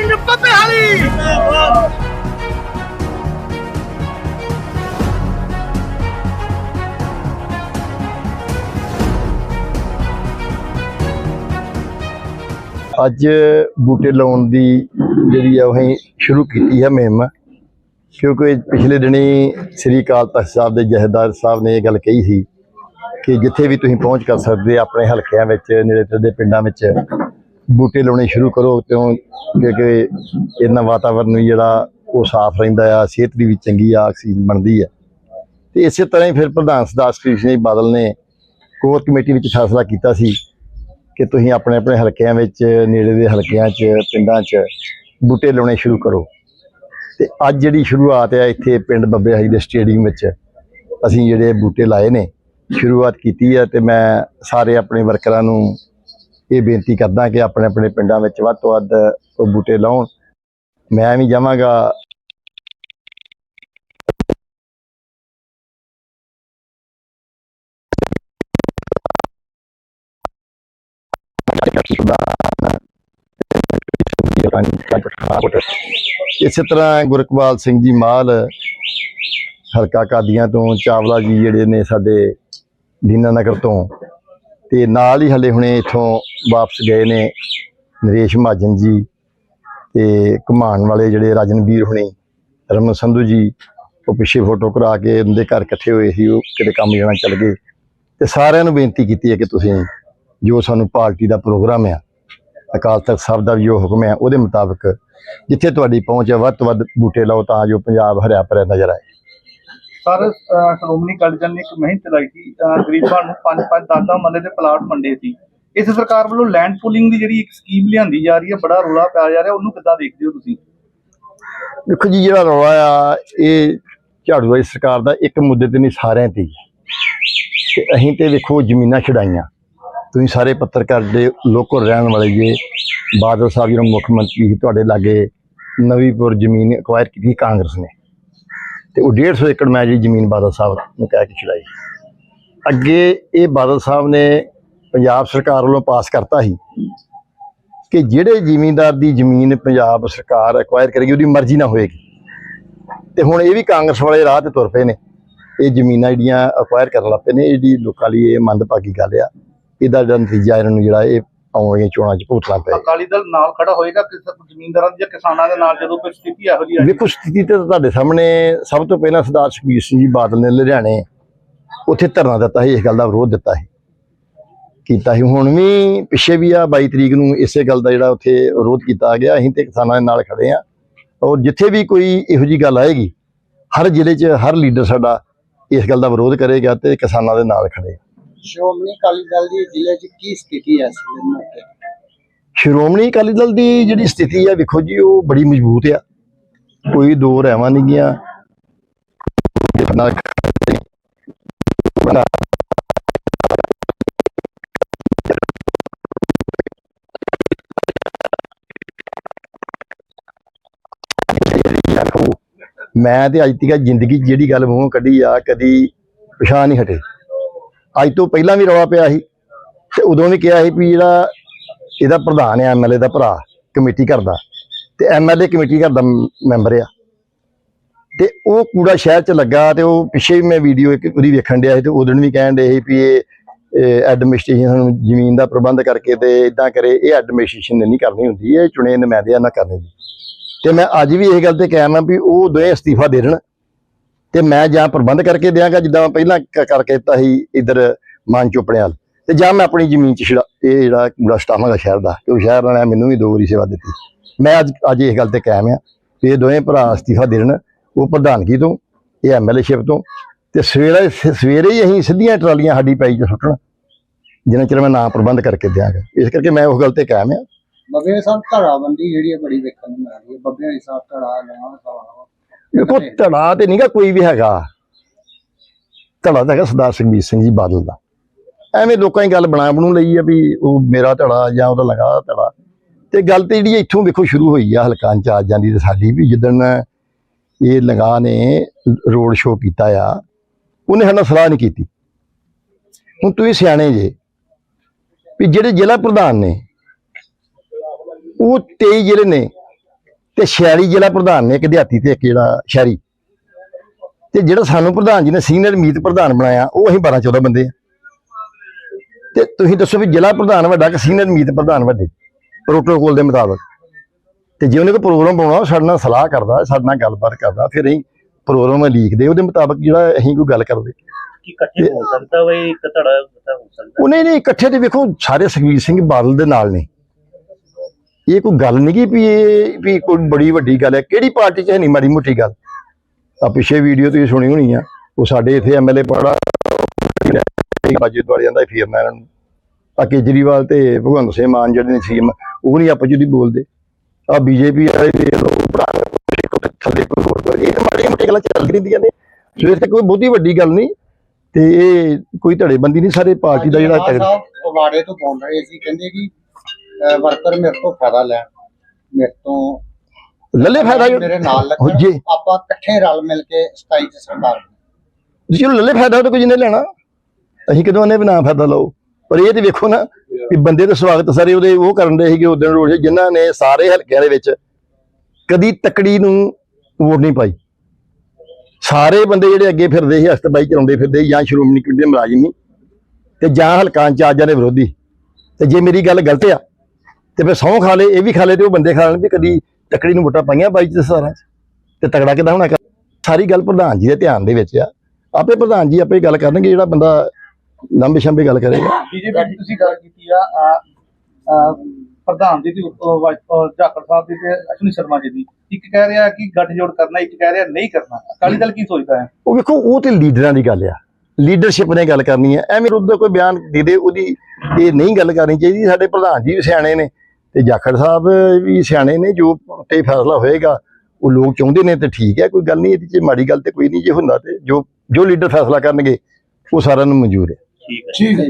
ਸਿੰਘ ਪਤਿਹਾਲੀ ਅੱਜ ਬੂਟੇ ਲਾਉਣ ਦੀ ਜਿਹੜੀ ਆ ਅਸੀਂ ਸ਼ੁਰੂ ਕੀਤੀ ਹੈ ਮੁਹਿੰਮ। ਕਿਉਂਕਿ ਪਿਛਲੇ ਦਿਨੀ ਸ੍ਰੀ ਅਕਾਲ ਤਖਤ ਸਾਹਿਬ ਦੇ ਜਹੇਦਾਰ ਸਾਹਿਬ ਨੇ ਇਹ ਗੱਲ ਕਹੀ ਸੀ ਕਿ ਜਿੱਥੇ ਵੀ ਤੁਸੀਂ ਪਹੁੰਚ ਕਰ ਸਕਦੇ ਆਪਣੇ ਹਲਕਿਆਂ ਵਿੱਚ, ਨੇੜੇ ਤੇੜੇ ਪਿੰਡਾਂ ਵਿੱਚ ਬੂਟੇ ਲਾਉਣੇ ਸ਼ੁਰੂ ਕਰੋ ਕਿਉਂ? ਕਿਉਂਕਿ ਇਹਨਾਂ ਵਾਤਾਵਰਨ ਵੀ ਜਿਹੜਾ ਉਹ ਸਾਫ਼ ਰਹਿੰਦਾ ਆ, ਸਿਹਤ ਵੀ ਚੰਗੀ ਆ, ਆਕਸੀਜਨ ਬਣਦੀ ਆ। ਤੇ ਇਸੇ ਤਰ੍ਹਾਂ ਹੀ ਫਿਰ ਪ੍ਰਧਾਨ ਸਰਦਾਰ ਕ੍ਰਿਸ਼ਨ ਜੀ ਬਾਦਲ ਨੇ ਕੋਰ ਕਮੇਟੀ ਵਿੱਚ ਫੈਸਲਾ ਕੀਤਾ ਸੀ ਕਿ ਤੁਸੀਂ ਆਪਣੇ ਆਪਣੇ ਹਲਕਿਆਂ ਵਿੱਚ, ਨੇੜੇ ਦੇ ਹਲਕਿਆਂ 'ਚ, ਪਿੰਡਾਂ 'ਚ ਬੂਟੇ ਲਾਉਣੇ ਸ਼ੁਰੂ ਕਰੋ। ਤੇ ਅੱਜ ਜਿਹੜੀ ਸ਼ੁਰੂਆਤ ਹੈ ਇੱਥੇ ਪਿੰਡ ਬੱਬੇ ਹਾਈ ਦੇ ਸਟੇਡੀਅਮ ਵਿੱਚ, ਅਸੀਂ ਜਿਹੜੇ ਬੂਟੇ ਲਾਏ ਨੇ, ਸ਼ੁਰੂਆਤ ਕੀਤੀ ਹੈ ਤੇ ਮੈਂ ਸਾਰੇ ਆਪਣੇ ਵਰਕਰਾਂ ਨੂੰ ਇਹ ਬੇਨਤੀ ਕਰਦਾ ਕਿ ਆਪਣੇ ਆਪਣੇ ਪਿੰਡਾਂ ਵਿੱਚ ਵੱਧ ਤੋਂ ਵੱਧ ਉਹ ਬੂਟੇ ਲਾਉਣ। ਮੈਂ ਵੀ ਜਾਵਾਂਗਾ। ਇਸੇ ਤਰ੍ਹਾਂ ਗੁਰਕਬਾਲ ਸਿੰਘ ਜੀ ਮਾਲ, ਹਲਕਾ ਕਾਦੀਆਂ ਤੋਂ, ਚਾਵਲਾ ਜੀ ਜਿਹੜੇ ਨੇ ਸਾਡੇ ਦੀਨਾਨਗਰ ਤੋਂ ਤੇ ਨਾਲ ਹੀ ਹਲੇ ਹੁਣੇ ਇੱਥੋਂ ਵਾਪਸ ਗਏ ਨੇ ਨਰੇਸ਼ ਮਹਾਜਨ ਜੀ ਤੇ ਘੁਮਾਣ ਵਾਲੇ ਜਿਹੜੇ ਰਾਜਨਵੀਰ ਹੁਣੇ, ਰਮਨ ਸੰਧੂ ਜੀ, ਉਹ ਪਿੱਛੇ ਫੋਟੋ ਕਰਾ ਕੇ ਉਹਦੇ ਘਰ ਇਕੱਠੇ ਹੋਏ ਸੀ, ਉਹ ਕਿਤੇ ਕੰਮ ਜਾਣਾ ਚੱਲ ਗਏ। ਤੇ ਸਾਰਿਆਂ ਨੂੰ ਬੇਨਤੀ ਕੀਤੀ ਹੈ ਕਿ ਤੁਸੀਂ ਜੋ ਸਾਨੂੰ ਪਾਰਟੀ ਦਾ ਪ੍ਰੋਗਰਾਮ ਆ, ਅਕਾਲ ਤਖਤ ਸਾਹਿਬ ਦਾ ਜੋ ਹੁਕਮ ਹੈ ਉਹਦੇ ਮੁਤਾਬਕ ਜਿੱਥੇ ਤੁਹਾਡੀ ਪਹੁੰਚ ਹੈ ਵੱਧ ਤੋਂ ਵੱਧ ਬੂਟੇ ਲਾਓ ਤਾਂ ਜੋ ਪੰਜਾਬ ਹਰਿਆ ਭਰਿਆ ਨਜ਼ਰ ਆਏ। ਸਰ ਸ਼੍ਰੋਮਣੀ ਅਕਾਲੀ ਦਲ ਨੇ ਇੱਕ ਮੁਹਿੰਮ ਚਲਾਈ ਸੀ ਗਰੀਬਾਂ ਨੂੰ ਪੰਜ ਪੰਜ ਦਾਦਾ ਮੱਲੇ ਦੇ ਪਲਾਟ ਵੰਡੇ ਸੀ। ਇਸ ਸਰਕਾਰ ਵੱਲੋਂ ਲੈਂਡ ਪੂਲਿੰਗ ਦੀ ਜਿਹੜੀ ਇੱਕ ਸਕੀਮ ਲਿਆਂਦੀ ਜਾ ਰਹੀ ਹੈ, ਬੜਾ ਰੌਲਾ ਪਿਆ ਜਾ ਰਿਹਾ, ਉਹਨੂੰ ਕਿੱਦਾਂ ਦੇਖਦੇ ਹੋ ਤੁਸੀਂ? ਦੇਖੋ ਜੀ, ਜਿਹੜਾ ਰੌਲਾ ਆ, ਇਹ ਝਾੜੂ ਵਾਲੀ ਸਰਕਾਰ ਦਾ ਇੱਕ ਮੁੱਦੇ ਤੇ ਨਹੀਂ, ਸਾਰਿਆਂ ਤੇ ਤੇ ਅਸੀਂ ਤੇ ਵੇਖੋ ਜ਼ਮੀਨਾਂ ਛਡਾਈਆਂ ਤੁਸੀਂ ਸਾਰੇ ਪੱਤਰਕਾਰ ਦੇ ਲੋਕਲ ਰਹਿਣ ਵਾਲੇ ਜੇ, ਬਾਦਲ ਸਾਹਿਬ ਜਿਹੜਾ ਮੁੱਖ ਮੰਤਰੀ ਸੀ ਤੁਹਾਡੇ ਲਾਗੇ ਨਵੀਂਪੁਰ ਜ਼ਮੀਨ ਅਕਵਾਇਰ ਕੀਤੀ ਕਾਂਗਰਸ ਨੇ। ਤੇ ਉਹ 150 ਏਕੜ ਮੈਂ ਜਿਹੜੀ ਜ਼ਮੀਨ ਬਾਦਲ ਸਾਹਿਬ ਨੂੰ ਕਹਿ ਕੇ ਛਡਾਈ ਅੱਗੇ ਇਹ ਬਾਦਲ ਸਾਹਿਬ ਨੇ ਪੰਜਾਬ ਸਰਕਾਰ ਵੱਲੋਂ ਪਾਸ ਕਰਤਾ ਸੀ ਕਿ ਜਿਹੜੇ ਜ਼ਿਮੀਂਦਾਰ ਦੀ ਜ਼ਮੀਨ ਪੰਜਾਬ ਸਰਕਾਰ ਐਕਵਾਇਰ ਕਰੇਗੀ, ਉਹਦੀ ਮਰਜ਼ੀ ਨਾਲ ਹੋਏਗੀ। ਤੇ ਹੁਣ ਇਹ ਵੀ ਕਾਂਗਰਸ ਵਾਲੇ ਰਾਹ ਤੇ ਤੁਰ ਪਏ ਨੇ। ਇਹ ਜ਼ਮੀਨਾਂ ਜਿਹੜੀਆਂ ਐਕਵਾਇਰ ਕਰਨ ਲੱਗ ਪਏ ਨੇ, ਇਹ ਜਿਹੜੀ ਲੋਕਾਂ ਲਈ ਇਹ ਮੰਦਭਾਗੀ ਗੱਲ ਆ। ਇਹਦਾ ਜਿਹੜਾ ਨਤੀਜਾ ਇਹਨਾਂ ਨੂੰ ਜਿਹੜਾ ਇਹ ਆਉਣ ਵਾਲੀਆਂ ਚੋਣਾਂ 'ਚ ਭੁਗਤਣਾ ਪਏਗਾ। ਅਕਾਲੀ ਦਲ ਨਾਲ ਖੜਾ ਹੋਏਗਾ ਕਿਸ ਜ਼ਮੀਨਦਾਰਾਂ ਦੀ ਜਾਂ ਕਿਸਾਨਾਂ ਦੇ ਨਾਲ ਜਦੋਂ ਕੋਈ ਸਥਿਤੀ ਇਹੋ ਜਿਹੀ ਆਈ ਵੇਖੋ ਸਥਿਤੀ ਤੇ ਤੁਹਾਡੇ ਸਾਹਮਣੇ ਸਭ ਤੋਂ ਪਹਿਲਾਂ ਸਰਦਾਰ ਸੁਖਬੀਰ ਸਿੰਘ ਜੀ ਬਾਦਲ ਨੇ ਲੁਧਿਆਣੇ ਉੱਥੇ ਧਰਨਾ ਦਿੱਤਾ ਸੀ ਇਸ ਗੱਲ ਦਾ ਵਿਰੋਧ ਦਿੱਤਾ ਸੀ। ਕੀਤਾ ਸੀ। ਹੁਣ ਵੀ ਪਿੱਛੇ ਵੀ ਆ 22 ਤਰੀਕ ਨੂੰ ਇਸੇ ਗੱਲ ਦਾ ਜਿਹੜਾ ਉੱਥੇ ਵਿਰੋਧ ਕੀਤਾ ਗਿਆ ਅਸੀਂ ਤੇ ਕਿਸਾਨਾਂ ਦੇ ਨਾਲ ਖੜੇ ਆ। ਔਰ ਜਿੱਥੇ ਵੀ ਕੋਈ ਇਹੋ ਜੀ ਗੱਲ ਆਏਗੀ ਹਰ ਜ਼ਿਲ੍ਹੇ 'ਚ ਹਰ ਲੀਡਰ ਸਾਡਾ ਇਸ ਗੱਲ ਦਾ ਵਿਰੋਧ ਕਰੇਗਾ ਤੇ ਕਿਸਾਨਾਂ ਦੇ ਨਾਲ ਖੜੇ ਸ਼੍ਰੋਮਣੀ ਅਕਾਲੀ ਦਲ ਦੀ ਜ਼ਿਲ੍ਹੇ 'ਚ ਕੀ ਸਥਿਤੀ ਹੈ ਇਸ ਵੇਲੇ ਸ਼੍ਰੋਮਣੀ ਅਕਾਲੀ ਦਲ ਦੀ ਜਿਹੜੀ ਸਥਿਤੀ ਆ ਵੇਖੋ ਜੀ, ਉਹ ਬੜੀ ਮਜ਼ਬੂਤ ਆ। ਕੋਈ ਦੋ ਰਹਿਵਾਂ ਨਹੀਂ ਗਿਆ ਮੈਂ ਤੇ ਅੱਜ ਤੱਕ ਜ਼ਿੰਦਗੀ 'ਚ ਜਿਹੜੀ ਗੱਲ ਮੂੰਹੋਂ ਕੱਢੀ ਆ, ਕਦੀ ਪਛਾਣ ਨਹੀਂ ਹਟੇ। ਅੱਜ ਤੋਂ ਪਹਿਲਾਂ ਵੀ ਰੌਲਾ ਪਿਆ ਸੀ ਤੇ ਉਦੋਂ ਵੀ ਕਿਹਾ ਸੀ ਵੀ ਜਿਹੜਾ ਇਹਦਾ ਪ੍ਰਧਾਨ ਹੈ ਐਮਐਲਏ ਦਾ ਭਰਾ ਕਮੇਟੀ ਕਰਦਾ ਤੇ ਐਮਐਲਏ ਕਮੇਟੀ ਘਰ ਦਾ ਮੈਂਬਰ ਆ। ਤੇ ਉਹ ਕੂੜਾ ਸ਼ਹਿਰ ਚ ਲੱਗਾ ਤੇ ਉਹ ਪਿੱਛੇ ਵੀ ਮੈਂ ਵੀਡੀਓ ਇੱਕ ਉਹਦੀ ਵੇਖਣ ਡਿਆ ਸੀ ਤੇ ਉਦੋਂ ਵੀ ਕਹਿਣ ਡਏ ਸੀ ਵੀ ਇਹ ਐਡਮਿਨਿਸਟ੍ਰੇਸ਼ਨ ਜ਼ਮੀਨ ਦਾ ਪ੍ਰਬੰਧ ਕਰਕੇ ਤੇ ਇਦਾਂ ਕਰੇ, ਇਹ ਐਡਮਿਨਿਸਟ੍ਰੇਸ਼ਨ ਨੇ ਨਹੀਂ ਕਰਨੀ ਹੁੰਦੀ, ਇਹ ਚੁਣੇ ਨੁਮਾਇੰਦਿਆਂ ਨਾਲ ਕਰਨੀ ਜੀ ਤੇ ਮੈਂ ਅੱਜ ਵੀ ਇਹ ਗੱਲ ਤੇ ਕਾਇਮ ਆ ਵੀ ਉਹ ਦੋਵੇਂ ਅਸਤੀਫਾ ਦੇ ਦੇਣ ਤੇ ਮੈਂ ਜਾਂ ਪ੍ਰਬੰਧ ਕਰਕੇ ਦਿਆਂਗਾ, ਜਿੱਦਾਂ ਪਹਿਲਾਂ ਕਰਕੇ ਦਿੱਤਾ ਸੀ ਇਧਰ ਮਾਨ ਚੋਪੜਿਆਲ ਤੇ ਜਾਂ ਮੈਂ ਆਪਣੀ ਜ਼ਮੀਨ ਚ ਇਹ ਜਿਹੜਾ ਕੂੜਾ ਸਟਾਵਾਂਗਾ ਸ਼ਹਿਰ ਦਾ ਕਿਉਂ ਸ਼ਹਿਰ ਵਾਲਿਆਂ ਮੈਨੂੰ ਵੀ ਦੋ ਸੇਵਾ ਦਿੱਤੀ। ਮੈਂ ਅੱਜ ਅੱਜ ਇਸ ਗੱਲ ਤੇ ਕਾਇਮ ਆ ਇਹ ਦੋਵੇਂ ਭਰਾ ਅਸਤੀਫਾ ਦੇਣ, ਉਹ ਪ੍ਰਧਾਨਗੀ ਤੋਂ, ਇਹ ਐਮਐਲਏਸ਼ਿਪ ਤੋਂ, ਤੇ ਸਵੇਰੇ ਸਵੇਰੇ ਹੀ ਅਸੀਂ ਸਿੱਧੀਆਂ ਟਰਾਲੀਆਂ ਸਾਡੀ ਪੈਈ ਚ ਸੁੱਟਣ, ਜਿੰਨਾ ਚਿਰ ਮੈਂ ਨਾ ਪ੍ਰਬੰਧ ਕਰਕੇ ਦਿਆਂਗਾ। ਇਸ ਕਰਕੇ ਮੈਂ ਉਸ ਗੱਲ ਤੇ ਕਾਇਮ ਆ। ਬੱਬੇ ਸਾਹਿਬ ਧੜਾਬੰਦੀ ਜਿਹੜੀ ਹੈ ਬੜੀ ਵੇਖਣ ਨੂੰ ਮਿਲ ਰਹੀ ਹੈ ਬੱਬੇ ਵਾਲੀ ਸਾਹਿਬ ਧੜਾ ਲਵਾਂ ਸਵਾ ਦੇਖੋ ਧੜਾ ਤੇ ਨਹੀਂਗਾ ਕੋਈ ਵੀ ਹੈਗਾ। ਧੜਾ ਤਾਂ ਹੈਗਾ ਸਰਦਾਰ ਸੁਖਬੀਰ ਸਿੰਘ ਜੀ ਬਾਦਲ ਦਾ। ਐਵੇਂ ਲੋਕਾਂ ਦੀ ਗੱਲ ਬਣਾ ਬਣੂ ਲਈ ਆ ਵੀ ਉਹ ਮੇਰਾ ਧੜਾ ਜਾਂ ਉਹਦਾ ਲਗਾ ਧੜਾ। ਤੇ ਗੱਲ ਤੇ ਜਿਹੜੀ ਇੱਥੋਂ ਵੇਖੋ ਸ਼ੁਰੂ ਹੋਈ ਆ ਹਲਕਾ ਇੰਚਾਰਜ ਜਾਂਦੀ ਤੇ ਸਾਡੀ ਵੀ ਜਿੱਦਣ ਇਹ ਲਗਾ ਨੇ ਰੋਡ ਸ਼ੋਅ ਕੀਤਾ ਆ ਉਹਨੇ ਸਾਡੇ ਸਲਾਹ ਨਹੀਂ ਕੀਤੀ। ਹੁਣ ਤੁਸੀਂ ਸਿਆਣੇ ਜੇ ਵੀ ਜਿਹੜੇ ਜ਼ਿਲ੍ਹਾ ਪ੍ਰਧਾਨ ਨੇ ਉਹ 23 ਜ਼ਿਲ੍ਹੇ ਨੇ ਤੇ ਸ਼ਹਿਰੀ ਜ਼ਿਲ੍ਹਾ ਪ੍ਰਧਾਨ ਨੇ ਇੱਕ ਦਿਹਾਤੀ ਤੇ ਇੱਕ ਜਿਹੜਾ ਸ਼ਹਿਰੀ। ਤੇ ਜਿਹੜਾ ਸਾਨੂੰ ਪ੍ਰਧਾਨ ਜੀ ਨੇ ਸੀਨੀਅਰ ਮੀਤ ਪ੍ਰਧਾਨ ਬਣਾਇਆ ਉਹ ਅਸੀਂ 12 14 ਬੰਦੇ ਆ। ਤੇ ਤੁਸੀਂ ਦੱਸੋ ਵੀ ਜ਼ਿਲ੍ਹਾ ਪ੍ਰਧਾਨ ਵੱਡਾ ਕਿ ਸੀਨੀਅਰ ਮੀਤ ਪ੍ਰਧਾਨ ਵੱਡੇ? ਪ੍ਰੋਟੋਕੋਲ ਦੇ ਮੁਤਾਬਕ। ਤੇ ਜੇ ਉਹਨੇ ਕੋਈ ਪ੍ਰੋਗਰਾਮ ਬਣਾਉਣਾ ਸਾਡੇ ਨਾਲ ਸਲਾਹ ਕਰਦਾ ਸਾਡੇ ਨਾਲ ਗੱਲਬਾਤ ਕਰਦਾ ਫਿਰ ਅਸੀਂ ਪ੍ਰੋਗਰਾਮ ਲਿਖਦੇ ਉਹਦੇ ਮੁਤਾਬਕ ਜਿਹੜਾ ਅਸੀਂ ਕੋਈ ਗੱਲ ਕਰਦੇ। ਕਿ ਇਕੱਠੇ ਹੋ ਸਕਦਾ ਵੇ ਇੱਕ ਧੜਾ ਹੋ ਸਕਦਾ? ਉਹਨੇ ਨੇ ਇਕੱਠੇ ਤੇ ਵੇਖੋ ਸਾਰੇ ਸੁਖਬੀਰ ਸਿੰਘ ਬਾਦਲ ਦੇ ਨਾਲ ਨੇ। ਇਹ ਕੋਈ ਗੱਲ ਨਹੀਂ ਗੀ ਵੀ ਇਹ ਵੀ ਕੋਈ ਬੜੀ ਵੱਡੀ ਗੱਲ ਹੈ। ਕਿਹੜੀ ਪਾਰਟੀ 'ਚ ਹੈ ਨਹੀਂ ਮਾੜੀ ਮੋਟੀ ਗੱਲ? ਆ ਪਿਛੇ ਵੀਡੀਓ ਤੁਸੀਂ ਸੁਣੀ ਹੋਣੀ ਆ। ਉਹ ਸਾਡੇ ਇੱਥੇ ਐਮਐਲਏ ਪੜਾ ਬਾਜੂ ਦੁਆਲੇ ਜਾਂਦਾ ਫਿਰਨਾ ਇਹਨਾਂ ਨੂੰ। ਆ ਕੇਜਰੀਵਾਲ ਤੇ ਭਗਵੰਤ ਸਿੰਘ ਮਾਨ ਜਿਹੜੇ ਨੇ ਸੀਐਮ ਉਹ ਨਹੀਂ ਆਪਸ ਵਿੱਚ ਬੋਲਦੇ। ਆ ਬੀਜੇਪੀ ਵਾਲੇ ਦੇ ਲੋਕ ਕੋਈ ਥੱਲੇ ਕੋਈ ਹੋਰ ਕੋਈ। ਇਹ ਤਾਂ ਮਾੜੀਆਂ ਮੋਟੀਆਂ ਗੱਲਾਂ ਚੱਲ ਰਹਿੰਦੀਆਂ ਨੇ। ਸਵੇਰ ਤੱਕ ਕੋਈ ਬਹੁਤੀ ਵੱਡੀ ਗੱਲ ਨਹੀਂ ਤੇ ਇਹ ਕੋਈ ਧੜੇਬੰਦੀ ਨਹੀਂ ਸਾਰੇ ਪਾਰਟੀ ਦਾ ਜਿਹੜਾ ਪਵਾੜੇ ਤੋਂ ਬੋਲ ਰਹੇ ਸੀ। ਕਹਿੰਦੇ ਕਿ ਵਰਕਰ ਮੇਰੇ ਤੋਂ ਫਾਇਦਾ ਲੈਣ। ਮੇਰੇ ਤੋਂ ਲੱਲੇ ਫਾਇਦਾ ਮੇਰੇ ਨਾਲ ਲੱਗਣ। ਜੇ। ਆਪਾਂ ਇਕੱਠੇ ਰਲ ਮਿਲ ਕੇ 27 ਚ ਸਰਕਾਰ। ਚਲੋ ਲੱਲੇ ਫਾਇਦਾ ਉਹ ਤਾਂ ਕੋਈ ਜਿਹਨੇ ਲੈਣਾ। ਅਸੀਂ ਕਦੋਂ ਨੇ ਬਣਾ ਫਾਇਦਾ ਲਓ। ਪਰ ਇਹ ਤੇ ਵੇਖੋ ਨਾ ਵੀ ਬੰਦੇ ਦਾ ਸਵਾਗਤ ਸਾਰੇ ਉਹਦੇ ਉਹ ਕਰਨ ਦੇ ਸੀਗੇ ਉਦੋਂ ਰੋਜ਼। ਜਿਨ੍ਹਾਂ ਨੇ ਸਾਰੇ ਹਲਕਿਆਂ ਦੇ ਵਿੱਚ ਕਦੀ ਤਕੜੀ ਨੂੰ ਵੋਟ ਨਹੀਂ ਪਾਈ। ਸਾਰੇ ਬੰਦੇ ਜਿਹੜੇ ਅੱਗੇ ਫਿਰਦੇ ਸੀ ਹਸਤਬਾਈ ਚਲਾਉਂਦੇ ਫਿਰਦੇ ਜਾਂ ਸ਼੍ਰੋਮਣੀ ਕਮੇਟੀ ਦੇ ਮੁਲਾਜ਼ਮ ਤੇ ਜਾਂ ਹਲਕਾ ਇੰਚਾਰਜਾਂ ਦੇ ਵਿਰੋਧੀ। ਤੇ ਜੇ ਮੇਰੀ ਗੱਲ ਗਲਤ ਆ ਤੇ ਫਿਰ ਸਹੁੰ ਖਾ ਲੇ ਇਹ ਵੀ ਖਾ ਲੇ ਤੇ ਉਹ ਬੰਦੇ ਖਾ ਲੈਣ ਵੀ ਕਦੀ ਤਕੜੀ ਨੂੰ ਵੋਟਾਂ ਪਾਈਆਂ ਬਾਈ ਚ। ਸਾਰਾਂ ਤੇ ਤਗੜਾ ਕਿਦਾਂ ਹੋਣਾ ਸਾਰੀ ਗੱਲ ਪ੍ਰਧਾਨ ਜੀ ਦੇ ਧਿਆਨ ਦੇ ਵਿੱਚ ਆ। ਆਪੇ ਪ੍ਰਧਾਨ ਜੀ ਆਪੇ ਗੱਲ ਕਰਨਗੇ ਜਿਹੜਾ ਬੰਦਾ ਲੰਬੇ ਸ਼ੰਬੇ ਗੱਲ ਕਰੇਗਾ। ਬੀਜੇਪੀ ਤੁਸੀਂ ਗੱਲ ਕੀਤੀ ਆ ਪ੍ਰਧਾਨ ਜੀ ਦੀ ਜਾਖੜ ਸਾਹਿਬ ਦੀ ਤੇ ਅਸ਼ਵਨੀ ਸ਼ਰਮਾ ਜੀ ਦੀ। ਇੱਕ ਕਹਿ ਰਿਹਾ ਕਿ ਗੱਠਜੋੜ ਕਰਨਾ ਇੱਕ ਕਹਿ ਰਿਹਾ ਨਹੀਂ ਕਰਨਾ। ਅਕਾਲੀ ਦਲ ਕੀ ਸੋਚਦਾ ਹੈ? ਉਹ ਵੇਖੋ ਉਹ ਤੇ ਲੀਡਰਾਂ ਦੀ ਗੱਲ ਆ। ਲੀਡਰਸ਼ਿਪ ਨੇ ਗੱਲ ਕਰਨੀ ਹੈ ਐਵੇਂ ਉਹਦਾ ਕੋਈ ਬਿਆਨ ਦੇ ਦੇ ਉਹਦੀ ਇਹ ਨਹੀਂ ਗੱਲ ਕਰਨੀ ਚਾਹੀਦੀ। ਸਾਡੇ ਪ੍ਰਧਾਨ ਜੀ ਸਿਆਣੇ ਨੇ। ਤੇ ਜਾਖੜ ਸਾਹਿਬ ਵੀ ਸਿਆਣੇ ਨੇ ਜੋ ਤੇ ਫੈਸਲਾ ਹੋਏਗਾ ਉਹ ਲੋਕ ਚਾਹੁੰਦੇ ਨੇ ਤੇ ਠੀਕ ਹੈ ਕੋਈ ਗੱਲ ਨਹੀਂ ਇਹਦੇ ਚ ਮਾੜੀ ਗੱਲ ਤੇ ਕੋਈ ਨਹੀਂ ਜੇ ਹੁੰਦਾ ਤੇ ਜੋ ਜੋ ਲੀਡਰ ਫੈਸਲਾ ਕਰਨਗੇ ਉਹ ਸਾਰਿਆਂ ਨੂੰ ਮਨਜ਼ੂਰ ਹੈ। ਠੀਕ ਹੈ। ਠੀਕ ਹੈ